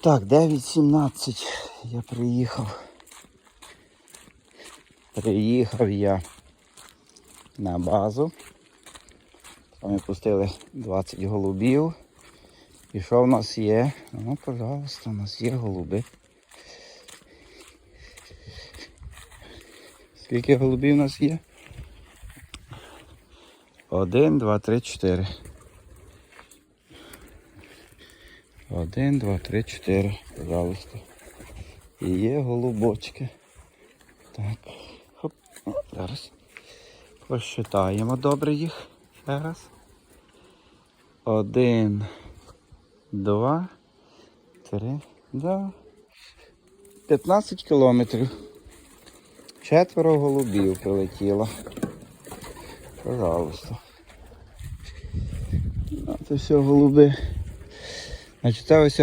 Так, 9.17 я приїхав. Приїхав я на базу. Ми пустили 20 голубів. І що в нас є? Ну, пожалуйста, у нас є голуби. Скільки голубів у нас є? Один, два, три, чотири. Один, два, три, чотири, пожалуйста. І є голубочки. Так. Хоп. О, зараз. Посчитаємо добре їх. Ще раз. Один, два, три, да. 15 кілометрів. Четверо голубів прилетіло. Пожалуйста. Це все голуби. Значить, це ось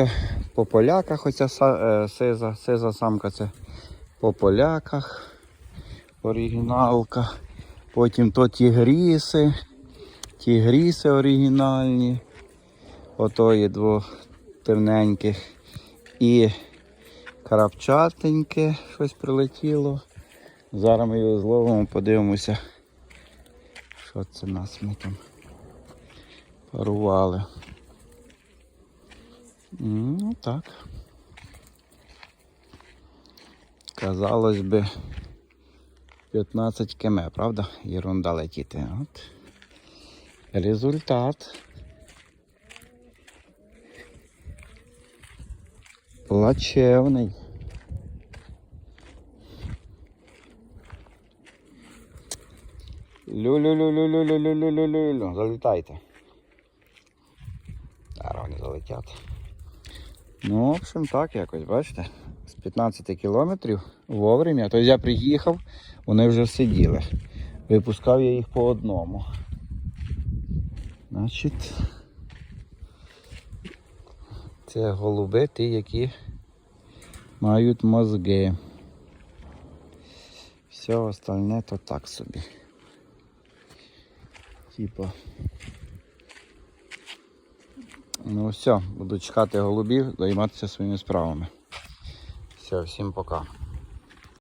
по поляках оця е, сиза, сиза самка це по поляках. Оригіналка. Потім то тігріси. Тігріси оригінальні. Ото є двох темненьких. І крапчатеньке щось прилетіло. Зараз ми його зловимо, подивимося. Що це нас ми там парували. Ну так. Казалось би 15 км, правда? Єрунда летіти. От. Результат. Плачевний. Лю-лю-лю-лю-лю-лю-лю-лю-лю. Залітайте. Зараз вони залетять. Ну, в общем, так якось, бачите? З 15 кілометрів вовремя. Тобто я приїхав, вони вже сиділи. Випускав я їх по одному. Значить, це голуби, ті, які мають мозги. Все остальне то так собі. Типа. Ну все, буду чекати голубів, займатися своїми справами. Все, всім пока.